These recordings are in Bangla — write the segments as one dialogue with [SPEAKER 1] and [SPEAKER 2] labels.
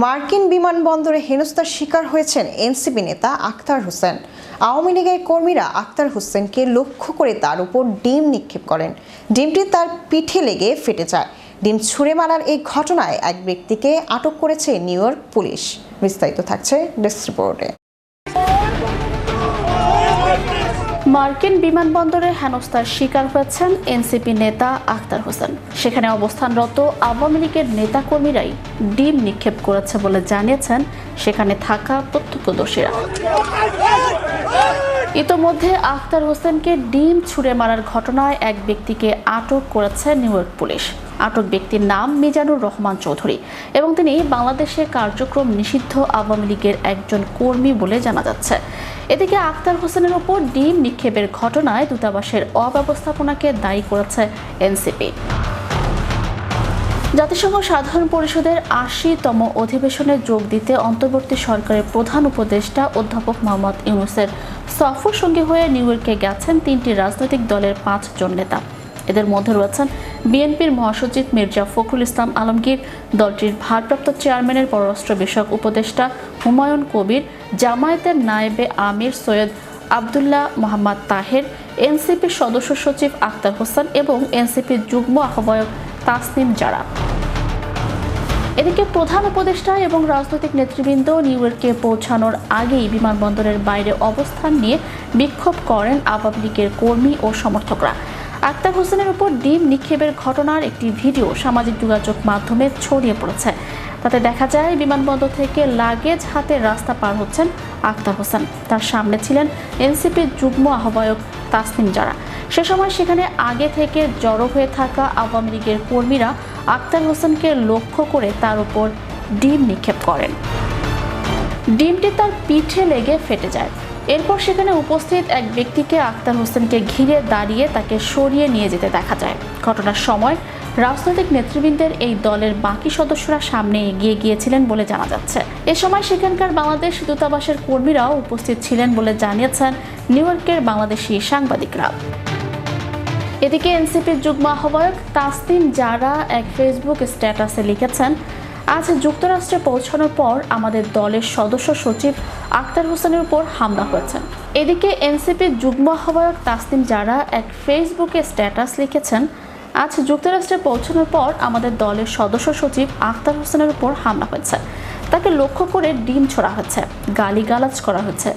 [SPEAKER 1] মার্কিন বিমানবন্দরে হেনস্থার শিকার হয়েছেন এনসিপি নেতা আক্তার হোসেন। আওয়ামী লীগের কর্মীরা আক্তার হোসেনকে লক্ষ্য করে তার উপর ডিম নিক্ষেপ করেন। ডিমটি তার পিঠে লেগে ফেটে যায়। ডিম ছুঁড়ে মারার এই ঘটনায় এক ব্যক্তিকে আটক করেছে নিউ ইয়র্ক পুলিশ। বিস্তারিত থাকছে ডেস্ক রিপোর্টে।
[SPEAKER 2] মার্কিন বিমানবন্দরে হেনস্থার শিকার হয়েছেন এনসিপি নেতা আখতার হোসেন। সেখানে অবস্থানরত আওয়ামী লীগের নেতাকর্মীরাই ডিম নিক্ষেপ করেছে বলে জানিয়েছেন সেখানে থাকা প্রত্যক্ষদর্শীরা ইতোমধ্যে আখতার হোসেনকে ডিম ছুঁড়ে মারার ঘটনায় এক ব্যক্তিকে আটক করেছে নিউ ইয়র্ক পুলিশ। আটক ব্যক্তির নাম মিজানুর রহমান চৌধুরী এবং তিনি বাংলাদেশে কার্যক্রম নিষিদ্ধ আওয়ামী লীগের একজন কর্মী বলে জানা যাচ্ছে। এদিকে আখতার হোসেনের ওপর ডিম নিক্ষেপের ঘটনায় দূতাবাসের অব্যবস্থাপনাকে দায়ী করেছে এনসিপি। জাতিসংঘ সাধারণ পরিষদের আশিতম অধিবেশনে যোগ দিতে অন্তর্বর্তী সরকারের প্রধান উপদেষ্টা অধ্যাপক মোহাম্মদ ইউনুসের সফর সঙ্গী হয়ে নিউ ইয়র্কে গেছেন তিনটি রাজনৈতিক দলের পাঁচজন নেতা। এদের মধ্যে রয়েছেন বিএনপির মহাসচিব মির্জা ফখরুল ইসলাম আলমগীর, দলটির ভারপ্রাপ্ত চেয়ারম্যানের পররাষ্ট্র বিষয়ক উপদেষ্টা হুমায়ুন কবির, জামায়াতের নায়েবে আমির সৈয়দ আবদুল্লাহ মোহাম্মদ তাহের, এনসিপির সদস্য সচিব আক্তার হোসেন এবং এনসিপির যুগ্ম আহ্বায়ক তাসনিম জারা। এদিকে প্রধান উপদেষ্টা এবং রাজনৈতিক নেতৃবৃন্দ নিউ ইয়র্কে পৌঁছানোর আগেই বিমানবন্দরের বাইরে অবস্থান নিয়ে বিক্ষোভ করেন আওয়ামী লীগের কর্মী ও সমর্থকরা। আক্তার হোসেনের উপর ডিম নিক্ষেপের ঘটনার একটি ভিডিও সামাজিক যোগাযোগ মাধ্যমে ছড়িয়ে পড়েছে। তাতে দেখা যায়, বিমানবন্দর থেকে লাগেজ হাতে রাস্তা পার হচ্ছেন আক্তার হোসেন। তার সামনে ছিলেন এনসিপির যুগ্ম আহ্বায়ক তাসনিম জারা। সে সময় সেখানে আগে থেকে জড়ো হয়ে থাকা আওয়ামী লীগের কর্মীরা আক্তার হোসেনকে লক্ষ্য করে তার উপর ডিম নিক্ষেপ করেন। ডিমটি তার পিঠে লেগে ফেটে যায়। এরপর সেখানে উপস্থিত এক ব্যক্তিকে আক্তার হোসেনকে ঘিরে দাঁড়িয়ে তাকে সরিয়ে নিয়ে যেতে দেখা যায়। ঘটনার সময় রাজনৈতিক নেতৃবৃন্দের এই দলের বাকি সদস্যরা সামনে এগিয়ে গিয়েছিলেন বলে জানা যাচ্ছে। এ সময় সেখানকার বাংলাদেশ দূতাবাসের কর্মীরাও উপস্থিত ছিলেন বলে জানিয়েছেন নিউ ইয়র্কের বাংলাদেশি সাংবাদিকরা। এদিকে এনসিপির যুগ্ম আহ্বায়ক তাসনিম যারা এক ফেসবুক স্ট্যাটাসে লিখেছেন আজ যুক্তরাষ্ট্রে পৌঁছানোর পর আমাদের দলের সদস্য সচিব আক্তার হোসেনের উপর হামলা হয়েছে। এদিকে এনসিপির যুগ্ম আহ্বায়ক তাসনিম যারা এক ফেসবুকে স্ট্যাটাস লিখেছেন, আজ যুক্তরাষ্ট্রে পৌঁছানোর পর আমাদের দলের সদস্য সচিব আক্তার হোসেনের উপর হামলা হয়েছে। তাকে লক্ষ্য করে ডিম ছোড়া হয়েছে, গালিগালাজ করা হয়েছে।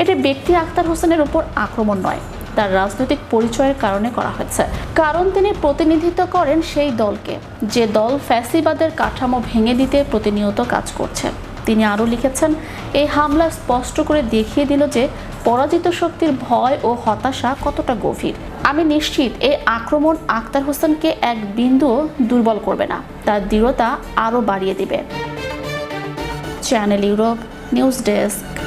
[SPEAKER 2] এটি ব্যক্তি আক্তার হোসেনের উপর আক্রমণ নয়। তার রাজনৈতিক পরিচয়ের কারণে করা হয়েছে। কারণ তিনি প্রতিনিধিত্ব করেন সেই দলকে। যে দল ফ্যাসিবাদের কাঠামো ভেঙে দিতে প্রতিনিয়ত কাজ করছে। তিনি আরও লিখেছেন, এই হামলা স্পষ্ট করে দেখিয়ে দিল যে পরাজিত শক্তির ভয় ও হতাশা কতটা গভীর। আমি নিশ্চিত এই আক্রমণ আক্তার হোসেনকে এক বিন্দুও দুর্বল করবে না। তার দৃঢ়তা আরও বাড়িয়ে দিবে। Channel Europe news desk.